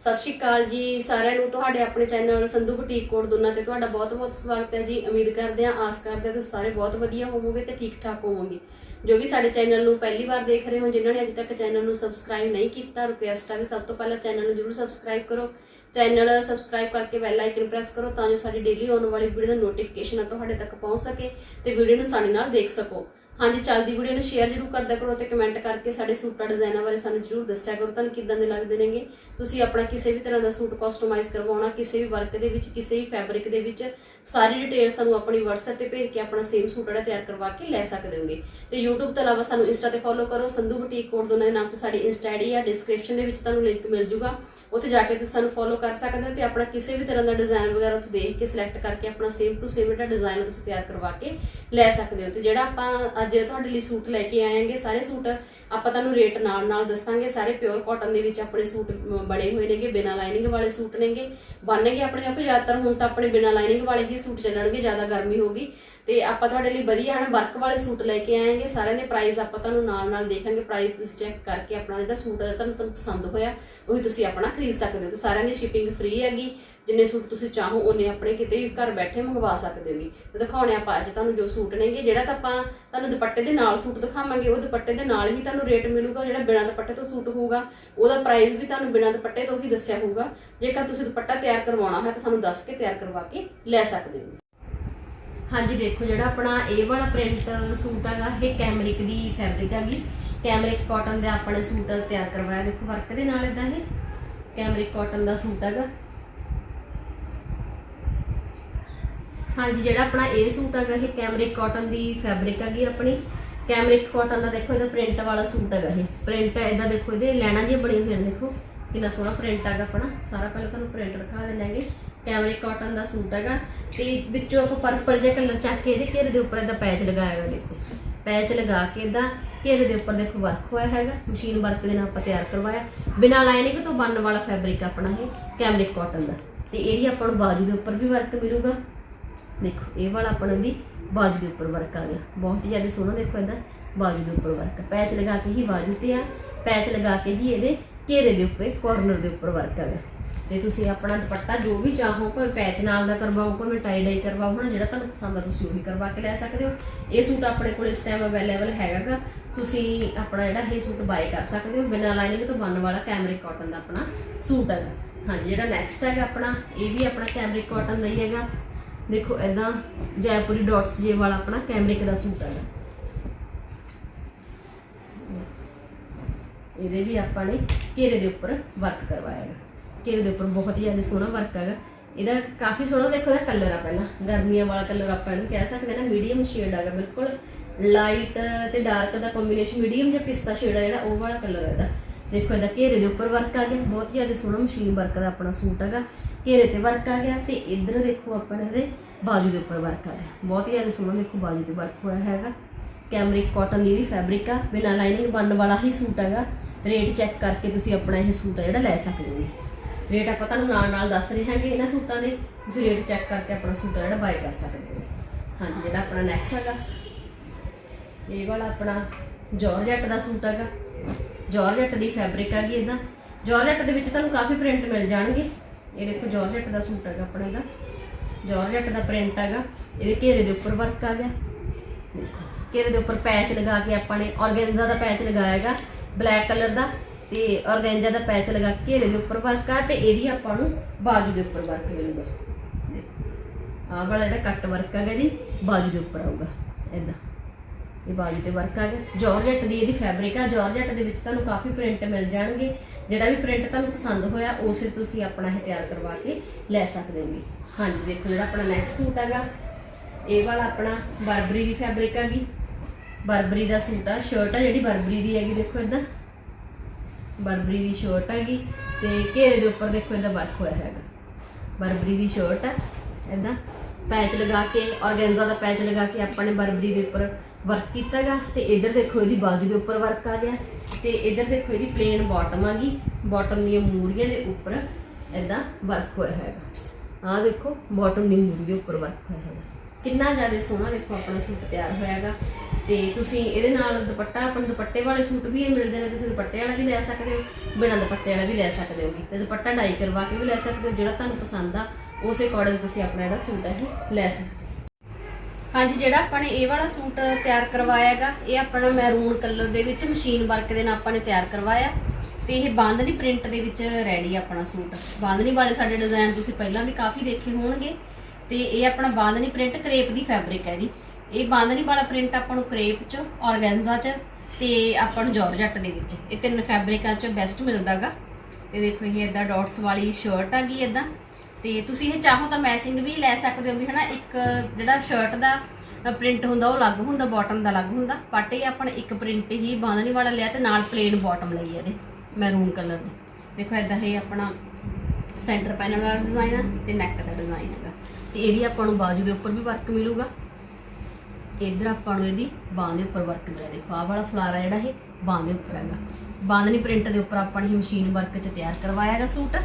ਸਤਿ ਸ਼੍ਰੀ ਅਕਾਲ ਜੀ ਸਾਰਿਆਂ ਨੂੰ, ਤੁਹਾਡੇ ਆਪਣੇ ਚੈਨਲ ਸੰਧੂ ਬੁਟੀਕ ਕੋਡ ਦੋਨਾਂ ਤੇ ਤੁਹਾਡਾ ਬਹੁਤ-ਬਹੁਤ ਸਵਾਗਤ ਹੈ ਜੀ। ਉਮੀਦ ਕਰਦੇ ਹਾਂ, ਆਸ ਕਰਦੇ ਹਾਂ ਤੁਸੀਂ ਸਾਰੇ ਬਹੁਤ ਵਧੀਆ ਹੋਵੋਗੇ ਤੇ ਠੀਕ-ਠਾਕ ਹੋਵੋਗੇ। ਜੋ ਵੀ ਸਾਡੇ ਚੈਨਲ ਨੂੰ ਪਹਿਲੀ ਵਾਰ ਦੇਖ ਰਹੇ ਹੋ, ਜਿਨ੍ਹਾਂ ਨੇ ਅਜੇ ਤੱਕ ਚੈਨਲ ਨੂੰ ਸਬਸਕ੍ਰਾਈਬ ਨਹੀਂ ਕੀਤਾ, ਰਿਕੁਐਸਟ ਆ ਵੀ ਸਭ ਤੋਂ ਪਹਿਲਾਂ ਚੈਨਲ ਨੂੰ ਜਰੂਰ ਸਬਸਕ੍ਰਾਈਬ ਕਰੋ। ਚੈਨਲ ਸਬਸਕ੍ਰਾਈਬ ਕਰਕੇ ਬੈਲ ਆਈਕਨ ਪ੍ਰੈਸ ਕਰੋ ਤਾਂ ਜੋ ਸਾਡੀ ਡੇਲੀ ਆਉਣ ਵਾਲੀ ਵੀਡੀਓ ਦਾ ਨੋਟੀਫਿਕੇਸ਼ਨ ਤੁਹਾਡੇ ਤੱਕ ਪਹੁੰਚ ਸਕੇ ਤੇ ਵੀਡੀਓ ਨੂੰ ਸਾਡੇ ਨਾਲ ਦੇਖ ਸਕੋ। ਹਾਂਜੀ, ਚੱਲਦੀ ਵੀਡੀਓ ਨੂੰ ਸ਼ੇਅਰ ਜਰੂਰ ਕਰਦਾ ਕਰੋ ਤੇ ਕਮੈਂਟ ਕਰਕੇ ਸਾਡੇ ਸੂਟਾਂ ਡਿਜ਼ਾਈਨਾਂ ਬਾਰੇ ਸਾਨੂੰ ਜਰੂਰ ਦੱਸਿਆ ਕਰੋ। ਤੁਹਾਨੂੰ ਕਿੱਦਾਂ ਦੇ ਲੱਗਦੇ ਨੇਗੇ? ਤੁਸੀਂ ਆਪਣਾ ਕਿਸੇ ਵੀ ਤਰ੍ਹਾਂ ਦਾ ਸੂਟ ਕਸਟਮਾਈਜ਼ ਕਰਵਾਉਣਾ, ਕਿਸੇ ਵੀ ਵਰਕ ਦੇ ਵਿੱਚ, ਕਿਸੇ ਵੀ ਫੈਬਰਿਕ ਦੇ ਵਿੱਚ, ਸਾਰੀ ਡਿਟੇਲ ਸਾਨੂੰ ਆਪਣੀ WhatsApp ਤੇ ਭੇਜ ਕੇ ਆਪਣਾ ਸੇਮ ਸੂਟ ਜਿਹੜਾ ਤਿਆਰ ਕਰਵਾ ਕੇ ਲੈ ਸਕਦੇ ਹੋਗੇ। ਤੇ YouTube ਤੋਂ ਇਲਾਵਾ ਸਾਨੂੰ Insta ਤੇ ਫੋਲੋ ਕਰੋ, ਸੰਧੂ ਬੁਟੀਕ ਕੋਡ ਦੋਨਾਂ ਦੇ ਨਾਮ ਤੇ ਸਾਡੀ Insta ਆਈਡੀ ਆ ਡਿਸਕ੍ਰਿਪਸ਼ਨ ਦੇ ਵਿੱਚ ਤੁਹਾਨੂੰ ਲਿੰਕ ਮਿਲ ਜੂਗਾ। ਉੱਥੇ ਜਾ ਕੇ ਤੁਸੀਂ ਸਾਨੂੰ ਫੋਲੋ ਕਰ ਸਕਦੇ ਹੋ ਤੇ ਆਪਣਾ ਕਿਸੇ ਵੀ ਤਰ੍ਹਾਂ ਦਾ ਡਿਜ਼ਾਈਨ ਵਗੈਰਾ ਉੱਥੇ ਦੇਖ ਕੇ ਸਿਲੈਕਟ ਕਰਕੇ ਆਪਣਾ ਸੇਮ ਟੂ ਸੇਮ ਜਿਹੜਾ ਡਿਜ਼ਾਈਨ ਤੁਸੀਂ ਤਿਆਰ ਕਰਵਾ ਕੇ ਲੈ ਸਕਦੇ ਹੋ। ਤੇ ਜਿਹੜਾ ਆਪਾਂ ਅੱਜ ਤੁਹਾਡੇ ਲਈ ਸੂਟ ਲੈ ਕੇ ਆਏਗੇ, ਸਾਰੇ ਸੂਟ ਆਪਾਂ ਤੁਹਾਨੂੰ ਰੇਟ ਨਾਲ ਨਾਲ ਦੱਸਾਂਗੇ। ਸਾਰੇ ਪਿਓਰ ਕਾਟਨ ਦੇ ਵਿੱਚ ਆਪਣੇ ਸੂਟ ਬਣੇ ਹੋਏ ਨੇਗੇ, ਬਿਨਾਂ ਲਾਈਨਿੰਗ ਵਾਲੇ ਸੂਟ ਨੇਗੇ। ਬਣਨਗੇ ਆਪਣੇ ਕੋਲ ਜ਼ਿਆਦਾਤਰ, ਹੁਣ ਤਾਂ ਆਪਣੇ ਬਿਨਾਂ ਲਾਈਨਿੰਗ ਵਾਲੇ ਹੀ ਸੂਟ ਚੱਲਣਗੇ, ਜ਼ਿਆਦਾ ਗਰਮੀ ਹੋਗੀ ਤੇ ਆਪਾਂ ਤੁਹਾਡੇ ਲਈ ਵਧੀਆ ਹਨ ਵਰਕ ਵਾਲੇ ਸੂਟ ਲੈ ਕੇ ਆਏਗੇ, ਸਾਰਿਆਂ ਦੇ ਪ੍ਰਾਈਸ ਆਪਾਂ ਤੁਹਾਨੂੰ ਨਾਲ ਨਾਲ ਦੇਖਾਂਗੇ ਪ੍ਰਾਈਸ ਤੁਸੀਂ ਚੈੱਕ ਕਰਕੇ ਆਪਣਾ ਜਿਹੜਾ ਸੂਟ ਹੈ ਤੁਹਾਨੂੰ ਤੁਹਾਨੂੰ ਪਸੰਦ ਹੋਇਆ, ਉਹੀ ਤੁਸੀਂ ਆਪਣਾ ਖਰੀਦ ਸਕਦੇ ਹੋ। ਤੇ ਸਾਰਿਆਂ ਦੀ ਸ਼ਿਪਿੰਗ ਫ੍ਰੀ ਹੈਗੀ, ਜਿੰਨੇ ਸੂਟ ਤੁਸੀਂ ਚਾਹੋ ਉਹਨੇ ਆਪਣੇ ਕਿਤੇ ਵੀ ਘਰ ਬੈਠੇ ਮੰਗਵਾ ਸਕਦੇ ਹੋ ਤੇ ਦਿਖਾਉਣੇ ਆਪਾਂ ਅੱਜ ਤੁਹਾਨੂੰ ਜੋ ਸੂਟ ਨੇਗੇ, ਜਿਹੜਾ ਤਾਂ ਆਪਾਂ ਤੁਹਾਨੂੰ ਦੁਪੱਟੇ ਦੇ ਨਾਲ ਸੂਟ ਦਿਖਾਵਾਂਗੇ, ਉਹ ਦੁਪੱਟੇ ਦੇ ਨਾਲ ਹੀ ਤੁਹਾਨੂੰ ਰੇਟ ਮਿਲੂਗਾ, ਜਿਹੜਾ ਬਿਨਾਂ ਦੁਪੱਟੇ ਤੋਂ ਸੂਟ ਹੋਊਗਾ, ਉਹਦਾ ਪ੍ਰਾਈਸ ਵੀ ਤੁਹਾਨੂੰ ਬਿਨਾਂ ਦੁਪੱਟੇ ਤੋਂ ਹੀ ਦੱਸਿਆ ਹੋਊਗਾ। ਜੇਕਰ ਤੁਸੀਂ ਦੁਪੱਟਾ ਤਿਆਰ ਕਰਵਾਉਣਾ ਹੈ ਤਾਂ ਸਾਨੂੰ ਦੱਸ ਕੇ ਤਿਆਰ ਕਰਵਾ ਕੇ ਲੈ ਸਕਦੇ ਹੋ। ਹਾਂਜੀ, ਦੇਖੋ ਜਿਹੜਾ ਆਪਣਾ ਇਹ ਵਾਲਾ ਪ੍ਰਿੰਟ ਸੂਟ ਹੈਗਾ, ਇਹ ਕੈਮਰਿਕ ਦੀ ਫੈਬਰਿਕ ਹੈਗੀ। ਕੈਮਰਿਕ ਕਾਟਨ ਦੇ ਆਪਣੇ ਸੂਟ ਤਿਆਰ ਕਰਵਾਇਆ। ਦੇਖੋ ਵਰਕ ਦੇ ਨਾਲ ਇਦਾਂ ਇਹ ਕੈਮਰਿਕ ਕਾਟਨ ਦਾ ਸੂਟ ਹੈਗਾ। ਹਾਂਜੀ, ਜਿਹੜਾ ਆਪਣਾ ਇਹ ਸੂਟ ਹੈਗਾ, ਇਹ ਕੈਮਰਿਕ ਕਾਟਨ ਦੀ ਫੈਬਰਿਕ ਹੈਗੀ ਆਪਣੀ। ਕੈਮਰਿਕ ਕਾਟਨ ਦਾ ਦੇਖੋ, ਇਹਦਾ ਪ੍ਰਿੰਟ ਵਾਲਾ ਸੂਟ ਹੈਗਾ ਇਹ। ਪ੍ਰਿੰਟ ਇਹਦਾ ਦੇਖੋ, ਇਹਦੇ ਲੈਣਾ ਜੀ ਬਣੀ ਹੋਈ ਦੇਖੋ। ਕਿੰਨਾ ਸੋਹਣਾ ਪ੍ਰਿੰਟ ਹੈਗਾ ਆਪਣਾ। ਸਾਰਾ ਪਹਿਲਾਂ ਤੁਹਾਨੂੰ ਪ੍ਰਿੰਟ ਦਿਖਾ ਦਿੰਨਾਂਗੇ ਕੈਮਰੇ ਕਾਟਨ ਦਾ ਸੂਟ ਹੈਗਾ ਤੇ ਵਿੱਚੋਂ ਆਪਾਂ ਪਰਪਲ ਜਿਹਾ ਕਲਰ ਚੱਕ ਕੇ ਇਹਦੇ ਘੇਰੇ ਦੇ ਉੱਪਰ ਇਹਦਾ ਪੈਚ ਲਗਾਇਆ ਹੋਇਆ ਦੇਖੋ। ਪੈਚ ਲਗਾ ਕੇ ਇਹਦਾ ਘੇਰੇ ਦੇ ਉੱਪਰ ਦੇਖੋ ਵਰਕ ਹੋਇਆ ਹੈਗਾ। ਮਸ਼ੀਨ ਵਰਕ ਦੇ ਨਾਲ ਆਪਾਂ ਤਿਆਰ ਕਰਵਾਇਆ। ਬਿਨਾਂ ਲਾਈਨਿੰਗ ਤੋਂ ਬਣਨ ਵਾਲਾ ਫੈਬਰਿਕ ਆਪਣਾ ਇਹ ਕੈਮਰਿਕ ਕਾਟਨ ਦਾ। ਤੇ ਇਹ ਹੀ ਆਪਾਂ ਨੂੰ ਬਾਜੂ ਦੇ ਉੱਪਰ ਵੀ ਵਰਕ ਮਿਲੂਗਾ। ਦੇਖੋ, ਇਹ ਵਾਲਾ ਆਪਣਾ ਦੀ ਬਾਜੂ ਦੇ ਉੱਪਰ ਵਰਕ ਆ ਗਿਆ। ਬਹੁਤ ਹੀ ਜ਼ਿਆਦਾ ਸੋਹਣਾ ਦੇਖੋ ਇਹਦਾ ਬਾਜੂ ਦੇ ਉੱਪਰ ਵਰਕ ਪੈਚ ਲਗਾ ਕੇ ਹੀ ਬਾਜੂ ਤੇ ਆ। ਪੈਚ ਲਗਾ ਕੇ ਹੀ ਇਹਦੇ ਘੇਰੇ ਦੇ ਉੱਪਰ ਕਾਰਨਰ ਦੇ ਉੱਪਰ ਵਰਕ ਆ ਗਿਆ। ਤੇ ਤੁਸੀਂ ਆਪਣਾ ਦੁਪੱਟਾ ਜੋ ਵੀ ਚਾਹੋ, ਭਾਵੇਂ ਪੈਚ ਨਾਲ ਦਾ ਕਰਵਾਓ, ਭਾਵੇਂ ਟਾਈ ਡਾਈ ਕਰਵਾਓ ਹਨਾ ਜਿਹੜਾ ਤੁਹਾਨੂੰ ਪਸੰਦ ਆ ਤੁਸੀਂ ਉਹੀ ਕਰਵਾ ਕੇ ਲੈ ਸਕਦੇ ਹੋ। ਇਹ ਸੂਟ ਆਪਣੇ ਕੋਲ ਇਸ ਟਾਈਮ ਅਵੇਲੇਬਲ ਹੈਗਾਗਾ। ਤੁਸੀਂ ਆਪਣਾ ਜਿਹੜਾ ਇਹ ਸੂਟ ਬਾਏ ਕਰ ਸਕਦੇ ਹੋ। ਬਿਨਾਂ ਲਾਈਨਿੰਗ ਤੋਂ ਬਣਨ ਵਾਲਾ ਕੈਮਰਿਕ ਕਾਟਨ ਦਾ ਆਪਣਾ ਸੂਟ ਹੈਗਾ। ਹਾਂਜੀ, ਜਿਹੜਾ ਨੈਕਸਟ ਹੈਗਾ ਆਪਣਾ, ਇਹ ਵੀ ਆਪਣਾ ਕੈਮਰਿਕ ਕਾਟਨ ਦਾ ਹੀ ਹੈਗਾ। ਦੇਖੋ ਐਦਾਂ ਜੈਪੁਰੀ ਡਾਟਸ ਜੇ ਵਾਲਾ ਆਪਣਾ ਕੈਮਰਿਕ ਦਾ ਸੂਟ ਹੈਗਾ। ਇਹਦੇ ਵੀ ਆਪਾਂ ਨੇ ਘੇਰੇ ਦੇ ਉੱਪਰ ਵਰਕ ਕਰਵਾਇਆ ਹੈਗਾ। ਘੇਰੇ ਦੇ ਉੱਪਰ ਬਹੁਤ ਹੀ ਜ਼ਿਆਦਾ ਸੋਹਣਾ ਵਰਕ ਹੈਗਾ। ਇਹਦਾ ਕਾਫੀ ਸੋਹਣਾ ਦੇਖੋ ਇਹਦਾ ਕਲਰ ਆ ਪਹਿਲਾਂ। ਗਰਮੀਆਂ ਵਾਲਾ ਕਲਰ ਆਪਾਂ ਇਹਨੂੰ ਕਹਿ ਸਕਦੇ ਹਾਂ ਨਾ ਮੀਡੀਅਮ ਸ਼ੇਡ ਹੈਗਾ ਬਿਲਕੁਲ ਲਾਈਟ ਤੇ ਡਾਰਕ ਦਾ ਕੰਬੀਨੇਸ਼ਨ ਮੀਡੀਅਮ ਜਿਹਾ ਪਿਸਤਾ ਸ਼ੇਡ ਆ ਜਿਹੜਾ, ਉਹ ਵਾਲਾ ਕਲਰ ਹੈ ਇਹਦਾ। ਦੇਖੋ ਇਹਦਾ ਘੇਰੇ ਦੇ ਉੱਪਰ ਵਰਕ ਆ ਗਿਆ। ਬਹੁਤ ਹੀ ਜ਼ਿਆਦਾ ਸੋਹਣਾ ਮਸ਼ੀਨ ਵਰਕ ਦਾ ਆਪਣਾ ਸੂਟ ਹੈਗਾ। ਘੇਰੇ ਤੇ ਵਰਕ ਆ ਗਿਆ ਤੇ ਇੱਧਰ ਦੇਖੋ ਆਪਣੇ ਇਹਦੇ ਬਾਜੂ ਦੇ ਉੱਪਰ ਵਰਕ ਆ ਗਿਆ। ਬਹੁਤ ਹੀ ਜ਼ਿਆਦਾ ਸੋਹਣਾ ਦੇਖੋ ਬਾਜੂ ਤੇ ਵਰਕ ਹੋਇਆ ਹੈਗਾ। ਕੈਮਰਿਕ ਕਾਟਨ ਦੀ ਇਹਦੀ ਫੈਬਰਿਕ ਆ। ਬਿਨਾਂ ਲਾਈਨਿੰਗ ਬਣਨ ਵਾਲਾ ਹੀ ਸੂਟ ਹੈਗਾ। ਰੇਟ ਚੈੱਕ ਕਰਕੇ ਤੁਸੀਂ ਆਪਣਾ ਇਹ ਸੂਟ ਆ ਜਿਹੜਾ ਲੈ ਸਕਦੇ ਹੋ। ਰੇਟ ਆਪਾਂ ਤੁਹਾਨੂੰ ਨਾਲ ਨਾਲ ਦੱਸ ਰਹੇ ਹਾਂਗੇ, ਇਹਨਾਂ ਸੂਟਾਂ ਦੇ। ਤੁਸੀਂ ਰੇਟ ਚੈੱਕ ਕਰਕੇ ਆਪਣਾ ਸੂਟ ਜਿਹੜਾ ਬਾਏ ਕਰ ਸਕਦੇ ਹੋ। ਹਾਂਜੀ, ਜਿਹੜਾ ਆਪਣਾ ਨੈਕਸ ਹੈਗਾ। ਇਹ ਵਾਲਾ ਆਪਣਾ ਜਾਰਜੈਟ ਦਾ ਸੂਟ ਹੈਗਾ। ਜਾਰਜੈਟ ਦੀ ਫੈਬਰਿਕ ਹੈਗੀ ਇਹਦਾ। ਜਾਰਜੈਟ ਦੇ ਵਿੱਚ ਤੁਹਾਨੂੰ ਕਾਫੀ ਪ੍ਰਿੰਟ ਮਿਲ ਜਾਣਗੇ। ਇਹ ਦੇਖੋ ਜਾਰਜੈਟ ਦਾ ਸੂਟ ਹੈਗਾ ਆਪਣਾ ਇਹਦਾ। ਜਾਰਜੈਟ ਦਾ ਪ੍ਰਿੰਟ ਹੈਗਾ। ਇਹਦੇ ਘੇਰੇ ਦੇ ਉੱਪਰ ਵਰਕ ਆ ਗਿਆ। ਦੇਖੋ, ਘੇਰੇ ਦੇ ਉੱਪਰ ਪੈਚ ਲਗਾ ਕੇ ਆਪਾਂ ਨੇ ਆਰਗੈਂਜ਼ਾ ਦਾ ਪੈਚ ਲਗਾਇਆ ਹੈਗਾ। ਬਲੈਕ ਕਲਰ ਦਾ। ਤੇ ਔਰਗੈਂਜਾ ਦਾ ਪੈਚ ਲਗਾ ਕੇ ਘੇਰੇ ਦੇ ਉੱਪਰ ਵਰਕ ਆ ਤੇ ਇਹਦੀ ਆਪਾਂ ਨੂੰ ਬਾਜੂ ਦੇ ਉੱਪਰ ਵਰਕ ਮਿਲੂਗਾ। ਦੇਖੋ, ਆਹ ਵਾਲਾ ਜਿਹੜਾ ਕੱਟ ਵਰਕ ਹੈਗਾ ਇਹਦੀ, ਬਾਜੂ ਦੇ ਉੱਪਰ ਆਊਗਾ ਇਦਾਂ ਇਹ ਬਾਜੂ ਤੇ ਵਰਕ ਆ ਗਿਆ ਜਾਰਜੈਟ ਦੀ ਇਹਦੀ ਫੈਬਰਿਕ ਆ ਜਾਰਜੈਟ ਦੇ ਵਿੱਚ ਤੁਹਾਨੂੰ ਕਾਫੀ ਪ੍ਰਿੰਟ ਮਿਲ ਜਾਣਗੇ। ਜਿਹੜਾ ਵੀ ਪ੍ਰਿੰਟ ਤੁਹਾਨੂੰ ਪਸੰਦ ਹੋਇਆ, ਉਸੇ ਤੁਸੀਂ ਆਪਣਾ ਇਹ ਤਿਆਰ ਕਰਵਾ ਕੇ ਲੈ ਸਕਦੇ ਹੋ। ਹਾਂਜੀ, ਦੇਖੋ ਜਿਹੜਾ ਆਪਣਾ ਨੈਕਸਟ ਸੂਟ ਹੈਗਾ ਇਹ ਵਾਲਾ ਆਪਣਾ ਬਰਬਰੀ ਦੀ ਫੈਬਰਿਕ ਹੈਗੀ ਬਰਬਰੀ ਦਾ ਸੂਟ ਆ ਸ਼ਰਟ ਆ ਜਿਹੜੀ ਬਰਬਰੀ ਦੀ ਹੈਗੀ, ਦੇਖੋ ਇਦਾਂ ਬਰਬਰੀ ਦੀ ਸ਼ਰਟ ਹੈਗੀ ਤੇ ਘੇਰੇ ਦੇ ਉੱਪਰ ਦੇਖੋ ਇਹਦਾ ਵਰਕ ਹੋਇਆ ਹੈਗਾ। ਬਰਬਰੀ ਦੀ ਸ਼ਰਟ ਆ ਇਦਾਂ ਪੈਚ ਲਗਾ ਕੇ ਔਰਗੈਂਜ਼ਾ ਦਾ ਪੈਚ ਲਗਾ ਕੇ ਆਪਾਂ ਨੇ ਬਰਬਰੀ ਦੇ ਉੱਪਰ ਵਰਕ ਕੀਤਾਗਾ ਤੇ ਇੱਧਰ ਦੇਖੋ ਇਹਦੀ ਬਾਜੂ ਦੇ ਉੱਪਰ ਵਰਕ ਆ ਗਿਆ ਤੇ ਇੱਧਰ ਦੇਖੋ ਇਹਦੀ ਪਲੇਨ ਬਾਟਮ ਆ ਗਈ। ਬਾਟਮ ਦੀਆਂ ਮੂਰੀਆਂ ਦੇ ਉੱਪਰ ਇਦਾਂ ਵਰਕ ਹੋਇਆ ਹੈਗਾ। ਆਹ ਦੇਖੋ ਬਾਟਮ ਦੀ ਮੂਰੀ ਦੇ ਉੱਪਰ ਵਰਕ ਹੋਇਆ ਹੈਗਾ। ਕਿੰਨਾ ਜ਼ਿਆਦਾ ਸੋਹਣਾ ਦੇਖੋ ਆਪਣਾ ਸੂਟ ਤਿਆਰ ਹੋਇਆਗਾ। ਤੇ ਤੁਸੀਂ ਇਹਦੇ ਨਾਲ ਦੁਪੱਟਾ, ਆਪਣ ਦੁਪੱਟੇ ਵਾਲੇ ਸੂਟ ਵੀ ਇਹ ਮਿਲਦੇ ਨੇ, ਤੁਸੀਂ ਦੁਪੱਟੇ ਵਾਲਾ ਵੀ ਲੈ ਸਕਦੇ ਹੋ, ਬਿਨਾਂ ਦੁਪੱਟੇ ਵਾਲਾ ਵੀ ਲੈ ਸਕਦੇ ਹੋ। ਤੇ ਦੁਪੱਟਾ ਡਾਈ ਕਰਵਾ ਕੇ ਵੀ ਲੈ ਸਕਦੇ ਹੋ, ਜਿਹੜਾ ਤੁਹਾਨੂੰ ਪਸੰਦ ਆ, ਉਸੇ ਅਕੋਰਡਿੰਗ ਤੁਸੀਂ ਆਪਣਾ ਜਿਹੜਾ ਸੂਟ ਹੈ ਇਹ ਲੈ ਸਕਦੇ ਹਾਂਜੀ, ਜਿਹੜਾ ਆਪਾਂ ਨੇ ਇਹ ਵਾਲਾ ਸੂਟ ਤਿਆਰ ਕਰਵਾਇਆ ਹੈਗਾ, ਇਹ ਆਪਣਾ ਮੈਰੂਨ ਕਲਰ ਦੇ ਵਿੱਚ ਮਸ਼ੀਨ ਵਰਕ ਦੇ ਨਾਲ ਆਪਾਂ ਨੇ ਤਿਆਰ ਕਰਵਾਇਆ। ਤੇ ਇਹ ਬਾਂਦਨੀ ਪ੍ਰਿੰਟ ਦੇ ਵਿੱਚ ਰੈਡੀ ਆਪਣਾ ਸੂਟ। ਬਾਂਦਨੀ ਵਾਲੇ ਸਾਡੇ ਡਿਜ਼ਾਈਨ ਤੁਸੀਂ ਪਹਿਲਾਂ ਵੀ ਕਾਫੀ ਦੇਖੇ ਹੋਣਗੇ। ਤੇ ਇਹ ਆਪਣਾ ਬਾਂਦਨੀ ਪ੍ਰਿੰਟ ਕਰੇਪ ਦੀ ਫੈਬਰਿਕ ਹੈ ਜੀ ਇਹ ਬਾਂਦਨੀ ਵਾਲਾ ਪ੍ਰਿੰਟ ਆਪਾਂ ਨੂੰ ਕਰੇਪ ਚ, ਔਰਗੈਂਜ਼ਾ ਚ ਤੇ ਆਪਾਂ ਨੂੰ ਜਾਰਜਟ ਦੇ ਵਿੱਚ। ਇਹ ਤਿੰਨ ਫੈਬਰਿਕਾਂ ਚ ਬੈਸਟ ਮਿਲਦਾਗਾ। ਤੇ ਦੇਖੋ, ਇਹ ਇਦਾਂ ਡਾਟਸ ਵਾਲੀ ਸ਼ਰਟ ਆ ਗਈ ਇਦਾਂ ਤੇ ਤੁਸੀਂ ਇਹ ਚਾਹੋ ਤਾਂ ਮੈਚਿੰਗ ਵੀ ਲੈ ਸਕਦੇ ਹੋ ਵੀ ਹਨਾ, ਇੱਕ ਜਿਹੜਾ ਸ਼ਰਟ ਦਾ ਪ੍ਰਿੰਟ ਹੁੰਦਾ, ਉਹ ਅਲੱਗ ਹੁੰਦਾ ਬਾਟਮ ਦਾ ਅਲੱਗ ਹੁੰਦਾ। ਬਟ ਇਹ ਆਪਾਂ ਇੱਕ ਪ੍ਰਿੰਟ ਹੀ ਬਾਂਦਨੀ ਵਾਲਾ ਲਿਆ ਤੇ ਨਾਲ ਪਲੇਨ ਬਾਟਮ ਲਈ ਇਹਦੇ ਮੈਰੂਨ ਕਲਰ ਦੀ। ਦੇਖੋ ਇਦਾਂ ਇਹ ਆਪਣਾ ਸੈਂਟਰ ਪੈਨਲ ਵਾਲਾ ਡਿਜ਼ਾਈਨ ਆ ਤੇ ਨੈਕ ਦਾ ਡਿਜ਼ਾਈਨ ਹੈਗਾ। ਤੇ ਇਹਦੀ ਆਪਾਂ ਨੂੰ ਬਾਜੂ ਦੇ ਉੱਪਰ ਵੀ ਵਰਕ ਮਿਲੂਗਾ। ਇਧਰ ਆਪਾਂ ਨੂੰ ਇਹਦੀ ਬਾਂਹ ਦੇ ਉੱਪਰ ਵਰਕ ਮਿਲਿਆ। ਦੇਖੋ, ਆਹ ਵਾਲਾ ਫਲਾਰਾ ਜਿਹੜਾ ਇਹ, ਬਾਂਹ ਦੇ ਉੱਪਰ ਹੈਗਾ। ਬਾਂਦਨੀ ਪ੍ਰਿੰਟ ਦੇ ਉੱਪਰ ਆਪਾਂ ਨੇ ਇਹ ਮਸ਼ੀਨ ਵਰਕ 'ਚ ਤਿਆਰ ਕਰਵਾਇਆ ਹੈਗਾ ਸੂਟ।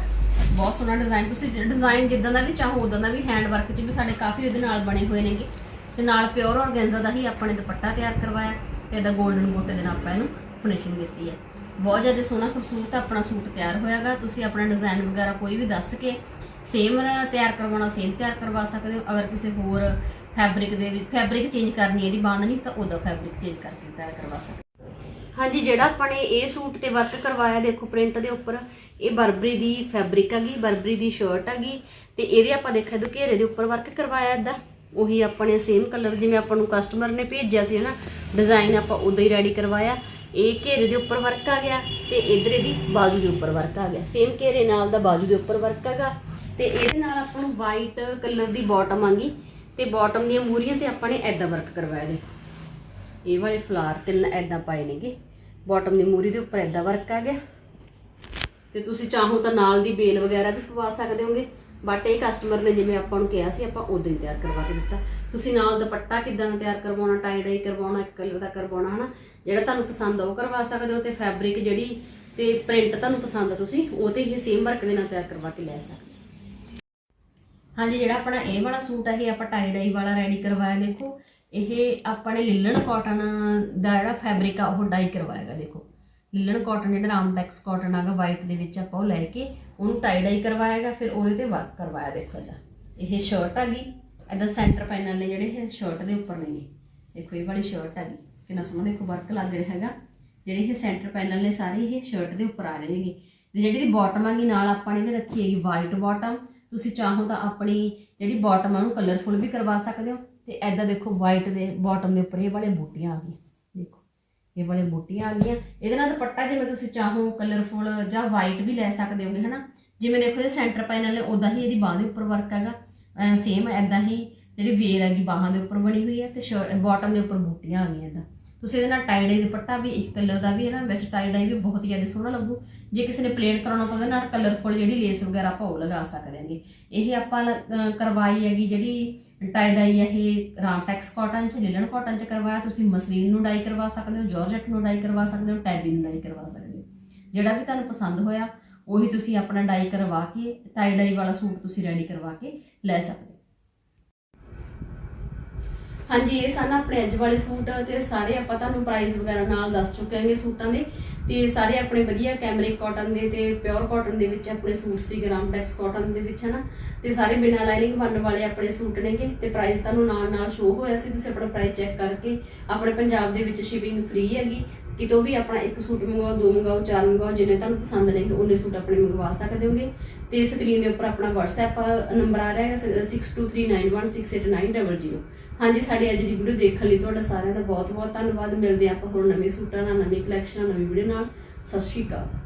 ਬਹੁਤ ਸੋਹਣਾ ਡਿਜ਼ਾਈਨ ਤੁਸੀਂ ਡਿਜ਼ਾਈਨ ਜਿੱਦਾਂ ਦਾ ਵੀ ਚਾਹੋ ਉਦਾਂ ਦਾ ਵੀ ਹੈਂਡ ਵਰਕ 'ਚ ਵੀ ਸਾਡੇ ਕਾਫੀ ਉਹਦੇ ਨਾਲ ਬਣੇ ਹੋਏ ਨੇਗੇ। ਤੇ ਨਾਲ ਪਿਓਰ ਔਰਗੈਂਜ਼ਾ ਦਾ ਹੀ ਆਪਾਂ ਨੇ ਦੁਪੱਟਾ ਤਿਆਰ ਕਰਵਾਇਆ। ਤੇ ਇਹਦਾ 골ਡਨ ਗੋਟੇ ਦੇ ਨਾਲ ਆਪਾਂ ਇਹਨੂੰ ਫਿਨਿਸ਼ਿੰਗ ਦਿੱਤੀ ਹੈ। ਬਹੁਤ ਜ਼ਿਆਦਾ ਸੋਹਣਾ ਖੂਬਸੂਰਤ ਆਪਣਾ ਸੂਟ ਤਿਆਰ ਹੋਇਆਗਾ। ਤੁਸੀਂ ਆਪਣਾ ਡਿਜ਼ਾਈਨ ਵਗੈਰਾ ਕੋਈ ਵੀ ਦੱਸ ਕੇ ਸੇਮ ਤਿਆਰ ਕਰਵਾਉਣਾ ਸੇਮ ਤਿਆਰ ਕਰਵਾ ਸਕਦੇ ਹੋ। ਅਗਰ ਕਿਸੇ ਹੋਰ ਫੈਬਰਿਕ ਦੇ ਵਿੱਚ ਫੈਬਰਿਕ ਚੇਂਜ ਕਰਨੀ ਹੈ ਇਹਦੀ ਬਾਂਦ ਨਹੀਂ, ਤਾਂ ਉਹਦਾ ਫੈਬਰਿਕ ਚੇਂਜ ਕਰਕੇ ਤਿਆਰ ਕਰਵਾ ਸਕਦੇ ਹਾਂਜੀ, ਜਿਹੜਾ ਆਪਾਂ ਨੇ ਇਹ ਸੂਟ ਤੇ ਵਰਕ ਕਰਵਾਇਆ, ਦੇਖੋ ਪ੍ਰਿੰਟ ਦੇ ਉੱਪਰ, ਇਹ ਬਰਬਰੀ ਦੀ ਫੈਬਰਿਕ ਹੈਗੀ, ਬਰਬਰੀ ਦੀ ਸ਼ਰਟ ਹੈਗੀ ਤੇ ਇਹਦੇ ਆਪਾਂ ਦੇਖਿਆ ਦੋ ਘੇਰੇ ਦੇ ਉੱਪਰ ਵਰਕ ਕਰਵਾਇਆ ਇਦਾਂ ਉਹੀ ਆਪਾਂ ਨੇ ਸੇਮ ਕਲਰ ਜਿਵੇਂ ਆਪਾਂ ਨੂੰ ਕਸਟਮਰ ਨੇ ਭੇਜਿਆ ਸੀ ਨਾ ਡਿਜ਼ਾਈਨ ਆਪਾਂ ਉਦਾਂ ਹੀ ਰੈਡੀ ਕਰਵਾਇਆ। ਇਹ ਘੇਰੇ ਦੇ ਉੱਪਰ ਵਰਕ ਆ ਗਿਆ ਤੇ ਇਧਰ ਇਹਦੀ ਬਾਜੂ ਦੇ ਉੱਪਰ ਵਰਕ ਆ ਗਿਆ। ਸੇਮ ਘੇਰੇ ਨਾਲ ਦਾ ਬਾਜੂ ਦੇ ਉੱਪਰ ਵਰਕ ਹੈਗਾ ਤੇ ਇਹਦੇ ਨਾਲ ਆਪਾਂ ਨੂੰ ਵਾਈਟ ਕਲਰ ਦੀ ਬਾਟਮ ਆਂਗੀ ਤੇ ਬਾਟਮ ਦੀਆਂ ਮੂਰੀਆਂ ਤੇ ਆਪਾਂ ਨੇ ਐਦਾਂ ਵਰਕ ਕਰਵਾਇਆ ਦੇ ਇਹ ਵਾਲੇ ਫਲਾਰ ਤਿੰਨ ਐਦਾਂ ਪਾਏ ਨੇਗੇ। ਬਾਟਮ ਦੀ ਮੂਰੀ ਦੇ ਉੱਪਰ ਐਦਾਂ ਵਰਕ ਆ ਗਿਆ। ਤੇ ਤੁਸੀਂ ਚਾਹੋ ਤਾਂ ਨਾਲ ਦੀ ਬੇਲ ਵਗੈਰਾ ਵੀ ਪਵਾ ਸਕਦੇ ਹੋਗੇ। ਬਟ ਇਹ ਕਸਟਮਰ ਨੇ ਜਿਵੇਂ ਆਪਾਂ ਨੂੰ ਕਿਹਾ ਸੀ, ਆਪਾਂ ਉਦੋਂ ਹੀ ਤਿਆਰ ਕਰਵਾ ਕੇ ਦਿੱਤਾ। ਤੁਸੀਂ ਨਾਲ ਦੁਪੱਟਾ ਕਿੱਦਾਂ ਤਿਆਰ ਕਰਵਾਉਣਾ ਟਾਈ ਡਾਈ ਕਰਵਾਉਣਾ, ਇੱਕ ਕਲਰ ਦਾ ਕਰਵਾਉਣਾ, ਹਨਾ? ਜਿਹੜਾ ਤੁਹਾਨੂੰ ਪਸੰਦ ਆ, ਉਹ ਕਰਵਾ ਸਕਦੇ ਹੋ ਤੇ ਫੈਬਰਿਕ ਜਿਹੜੀ ਤੇ ਪ੍ਰਿੰਟ ਤੁਹਾਨੂੰ ਪਸੰਦ ਆ ਤੁਸੀਂ, ਉਹ ਤੇ ਇਹ ਸੇਮ ਵਰਕ ਦੇ ਨਾਲ ਤਿਆਰ ਕਰਵਾ ਕੇ ਲੈ ਸਕਦੇ ਹੋ। ਹਾਂਜੀ, ਜਿਹੜਾ ਆਪਣਾ ਇਹ ਵਾਲਾ ਸੂਟ ਆ, ਇਹ ਆਪਾਂ ਟਾਈ ਡਾਈ ਵਾਲਾ ਰੈਡੀ ਕਰਵਾਇਆ, ਦੇਖੋ। ਇਹ ਆਪਾਂ ਨੇ ਲਿਲਨ ਕਾਟਨ ਦਾ ਜਿਹੜਾ ਫੈਬਰਿਕ ਆ, ਉਹ ਡਾਈ ਕਰਵਾਇਆਗਾ ਦੇਖੋ। ਲਿਲਨ ਕਾਟਨ ਜਿਹੜਾ ਰਾਮਟੈਕਸ ਕਾਟਨ ਆਗਾ ਵਾਈਟ ਦੇ ਵਿੱਚ ਆਪਾਂ ਉਹ ਲੈ ਕੇ ਉਹਨੂੰ ਟਾਈ ਡਾਈ ਕਰਵਾਇਆਗਾ ਫਿਰ ਉਹਦੇ ਤੇ ਵਰਕ ਕਰਵਾਇਆ ਦੇਖੋ ਇਹਦਾ। ਇਹ ਸ਼ਰਟ ਆ ਗਈ ਇਹਦਾ ਸੈਂਟਰ ਪੈਨਲ ਨੇ ਜਿਹੜੇ ਇਹ ਸ਼ਰਟ ਦੇ ਉੱਪਰ ਨੇ ਦੇਖੋ, ਇਹ ਵਾਲੀ ਸ਼ਰਟ ਆ ਗਈ ਕਿੰਨਾ ਸੋਹਣਾ ਦੇਖੋ ਵਰਕ ਲੱਗ ਰਿਹਾ ਹੈਗਾ। ਜਿਹੜੇ ਇਹ ਸੈਂਟਰ ਪੈਨਲ ਨੇ ਸਾਰੇ ਇਹ ਸ਼ਰਟ ਦੇ ਉੱਪਰ ਆ ਰਹੇ ਨੇਗੇ। ਤੇ ਜਿਹੜੀ ਦੀ ਬਾਟਮ ਆਗੀ ਨਾਲ ਆਪਾਂ ਨੇ ਇਹਦੇ ਰੱਖੀ ਹੈਗੀ ਵਾਈਟ ਬਾਟਮ ਤੁਸੀਂ ਚਾਹੋ ਤਾਂ ਆਪਣੀ ਜਿਹੜੀ ਬਾਟਮ ਆ ਉਹਨੂੰ ਕਲਰਫੁਲ ਵੀ ਕਰਵਾ ਸਕਦੇ ਹੋ। ਤੇ ਐਦਾਂ ਦੇਖੋ ਵਾਈਟ ਦੇ ਬਾਟਮ ਦੇ ਉੱਪਰ ਇਹ ਵਾਲੇ ਬੂਟੀਆਂ ਆ ਗਈਆਂ। ਇਹ ਵਾਲੇ ਬੂਟੀਆਂ ਆ ਗਈਆਂ। ਇਹਦੇ ਨਾਲ ਦੁਪੱਟਾ ਜਿਵੇਂ ਤੁਸੀਂ ਚਾਹੋ ਕਲਰਫੁਲ ਜਾਂ ਵਾਈਟ ਵੀ ਲੈ ਸਕਦੇ ਹੋਗੇ, ਹਨਾ? ਜਿਵੇਂ ਦੇਖੋ ਇਹ ਸੈਂਟਰ ਪੈਨਲ ਨੇ ਉਦਾਂ ਹੀ ਇਹਦੀ ਬਾਹ ਦੇ ਉੱਪਰ ਵਰਕ ਹੈਗਾ। ਸੇਮ ਐਦਾਂ ਹੀ ਜਿਹੜੀ ਵੇਰ ਹੈਗੀ, ਬਾਹਾਂ ਦੇ ਉੱਪਰ ਬਣੀ ਹੋਈ ਹੈ ਤੇ ਸ਼ਰਟ ਬਾਟਮ ਦੇ ਉੱਪਰ ਬੂਟੀਆਂ ਆ ਗਈਆਂ ਐਦਾਂ ਤੁਸੀਂ ਇਹਦੇ ਨਾਲ ਟਾਈ ਡਾਈ ਦੁਪੱਟਾ ਵੀ, ਇੱਕ ਕਲਰ ਦਾ ਵੀ ਹੈ ਨਾ ਵੈਸੇ ਟਾਈ ਡਾਈ ਵੀ ਬਹੁਤ ਹੀ ਜ਼ਿਆਦਾ ਸੋਹਣਾ ਲੱਗੂ। ਜੇ ਕਿਸੇ ਨੇ ਪਲੇਨ ਕਰਾਉਣਾ ਤਾਂ ਉਹਦੇ ਨਾਲ ਕਲਰਫੁਲ ਜਿਹੜੀ ਲੇਸ ਵਗੈਰਾ ਆਪਾਂ ਉਹ ਲਗਾ ਸਕਦੇ ਹਾਂਗੇ। ਇਹ ਆਪਾਂ ਕਰਵਾਈ ਹੈਗੀ ਜਿਹੜੀ ਟਾਈ ਡਾਈ ਇਹ ਰਾਮਟੈਕਸ ਕਾਟਨ ਚ ਲਿਲਨ ਕਾਟਨ ਚ ਕਰਵਾਇਆ, ਤੁਸੀਂ ਮਸਲੀਨ ਨੂੰ ਡਾਈ ਕਰਵਾ ਸਕਦੇ ਹੋ, ਜਾਰਜਟ ਨੂੰ ਡਾਈ ਕਰਵਾ ਸਕਦੇ ਹੋ ਟੈਬੀ ਨੂੰ ਡਾਈ ਕਰਵਾ ਸਕਦੇ ਹੋ। ਜਿਹੜਾ ਵੀ ਤੁਹਾਨੂੰ ਪਸੰਦ ਹੋਇਆ, ਉਹੀ ਤੁਸੀਂ ਆਪਣਾ ਡਾਈ ਕਰਵਾ ਕੇ, ਟਾਈ ਡਾਈ ਵਾਲਾ ਸੂਟ ਤੁਸੀਂ ਰੈਡੀ ਕਰਵਾ ਕੇ ਲੈ ਸਕਦੇ ਹੋ। ਹਾਂਜੀ, ਇਹ ਸਨ ਆਪਣੇ ਅੱਜ ਵਾਲੇ ਸੂਟ ਤੇ ਸਾਰੇ ਆਪਾਂ ਤੁਹਾਨੂੰ ਪ੍ਰਾਈਸ ਵਗੈਰਾ ਨਾਲ ਦੱਸ ਚੁੱਕੇ ਹਾਂਗੇ ਸੂਟਾਂ ਦੇ। ਤੇ ਸਾਰੇ ਆਪਣੇ ਵਧੀਆ ਕੈਮਰੇ ਕਾਟਨ ਦੇ ਤੇ ਪਿਓਰ ਕਾਟਨ ਦੇ ਵਿੱਚ ਆਪਣੇ ਸੂਟ ਸੀ ਗ੍ਰਾਮਟੈਕਸ ਕਾਟਨ ਦੇ ਵਿੱਚ, ਹਨਾ? ਤੇ ਸਾਰੇ ਬਿਨਾਂ ਲਾਈਨਿੰਗ ਬਣਨ ਵਾਲੇ ਆਪਣੇ ਸੂਟ ਨੇਗੇ ਤੇ ਪ੍ਰਾਈਸ ਤੁਹਾਨੂੰ ਨਾਲ ਨਾਲ ਸ਼ੋ ਹੋਇਆ ਸੀ, ਤੁਸੀਂ ਆਪਣਾ ਪ੍ਰਾਈਸ ਚੈੱਕ ਕਰਕੇ ਆਪਣੇ ਪੰਜਾਬ ਦੇ ਵਿੱਚ ਸ਼ਿਪਿੰਗ ਫ੍ਰੀ ਹੈਗੀ ਕਿਤੋਂ ਵੀ ਆਪਣਾ ਇੱਕ ਸੂਟ ਮੰਗਵਾਓ, ਦੋ ਮੰਗਵਾਓ, ਚਾਰ ਮੰਗਵਾਓ, ਜਿੰਨੇ ਤੁਹਾਨੂੰ ਪਸੰਦ ਨੇ ਉਹਨੇ ਸੂਟ ਆਪਣੇ ਮੰਗਵਾ ਸਕਦੇ ਹੋਗੇ। ਤੇ ਸਕਰੀਨ ਦੇ ਉੱਪਰ ਆਪਣਾ WhatsApp ਨੰਬਰ ਆ ਰਿਹਾ ਹੈ 6239168900 ਹਾਂਜੀ, ਸਾਡੀ ਅੱਜ ਦੀ ਵੀਡੀਓ ਦੇਖਣ ਲਈ ਤੁਹਾਡਾ ਸਾਰਿਆਂ ਦਾ ਬਹੁਤ ਬਹੁਤ ਧੰਨਵਾਦ। ਮਿਲਦੇ ਹਾਂ ਆਪਾਂ ਹੋਰ ਨਵੇਂ ਸੂਟਾਂ ਨਾਲ, ਨਵੀਂ ਕਲੈਕਸ਼ਨ ਨਵੀਂ ਵੀਡੀਓ ਨਾਲ। ਸਤਿ ਸ਼੍ਰੀ ਅਕਾਲ।